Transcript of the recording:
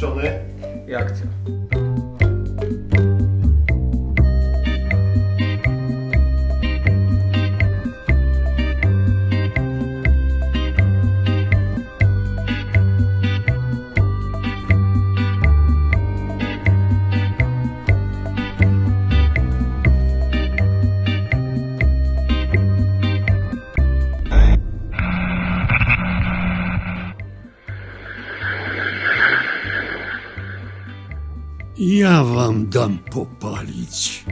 włączony i akcja. Ja wam dam popalić.